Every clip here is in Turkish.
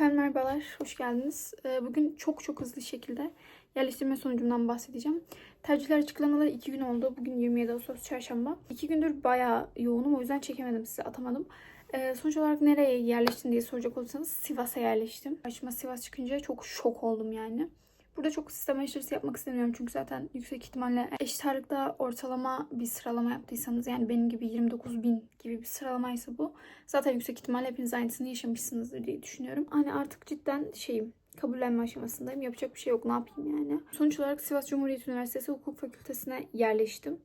Efendim merhabalar, hoş geldiniz. Ee, Bugün çok çok hızlı şekilde yerleştirme sonucumdan bahsedeceğim. Tercihler açıklanalı iki gün oldu. Bugün 27 Ağustos Çarşamba. İki gündür bayağı yoğunum o yüzden çekemedim size atamadım. Ee, sonuç olarak nereye yerleştin diye soracak olursanız Sivas'a yerleştim. Başıma Sivas çıkınca çok şok oldum yani. Burada çok sistem eleştirisi yapmak istemiyorum çünkü zaten yüksek ihtimalle eşit ağırlıkta ortalama bir sıralama yaptıysanız yani benim gibi 29 bin gibi bir sıralamaysa bu zaten yüksek ihtimalle hepiniz aynısını yaşamışsınızdır diye düşünüyorum. Hani artık cidden şeyim kabullenme aşamasındayım. Yapacak bir şey yok ne yapayım yani. Sonuç olarak Sivas Cumhuriyet Üniversitesi Hukuk Fakültesine yerleştim.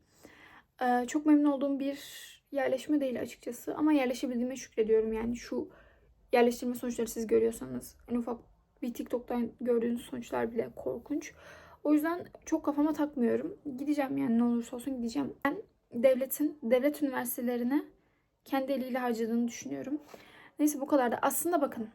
Ee, çok memnun olduğum bir yerleşme değil açıkçası ama yerleşebildiğime şükrediyorum yani şu yerleştirme sonuçları siz görüyorsanız en ufak bir TikTok'tan gördüğünüz sonuçlar bile korkunç. O yüzden çok kafama takmıyorum. Gideceğim yani ne olursa olsun gideceğim. Ben devletin, devlet üniversitelerine kendi eliyle harcadığını düşünüyorum. Neyse bu kadar da. Aslında bakın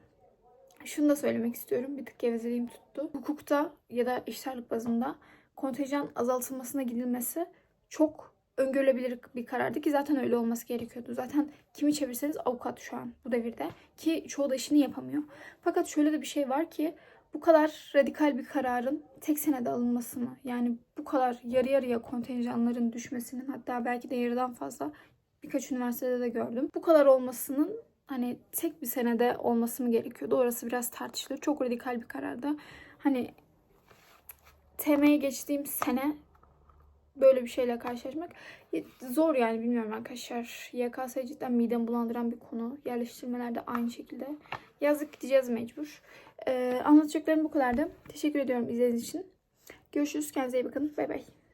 şunu da söylemek istiyorum. Bir tık gevezeliğim tuttu. Hukukta ya da işlerlik bazında kontenjan azaltılmasına gidilmesi çok öngörülebilir bir karardı ki zaten öyle olması gerekiyordu. Zaten kimi çevirseniz avukat şu an bu devirde ki çoğu da işini yapamıyor. Fakat şöyle de bir şey var ki bu kadar radikal bir kararın tek senede alınması mı? Yani bu kadar yarı yarıya kontenjanların düşmesinin hatta belki de yarıdan fazla birkaç üniversitede de gördüm. Bu kadar olmasının hani tek bir senede olması mı gerekiyordu? Orası biraz tartışılır. Çok radikal bir karardı. Hani TM'ye geçtiğim sene böyle bir şeyle karşılaşmak zor yani bilmiyorum arkadaşlar. YKS cidden midem bulandıran bir konu. Yerleştirmeler de aynı şekilde. Yazık gideceğiz mecbur. Ee, anlatacaklarım bu kadardı. Teşekkür ediyorum izlediğiniz için. Görüşürüz. Kendinize iyi bakın. Bay bay.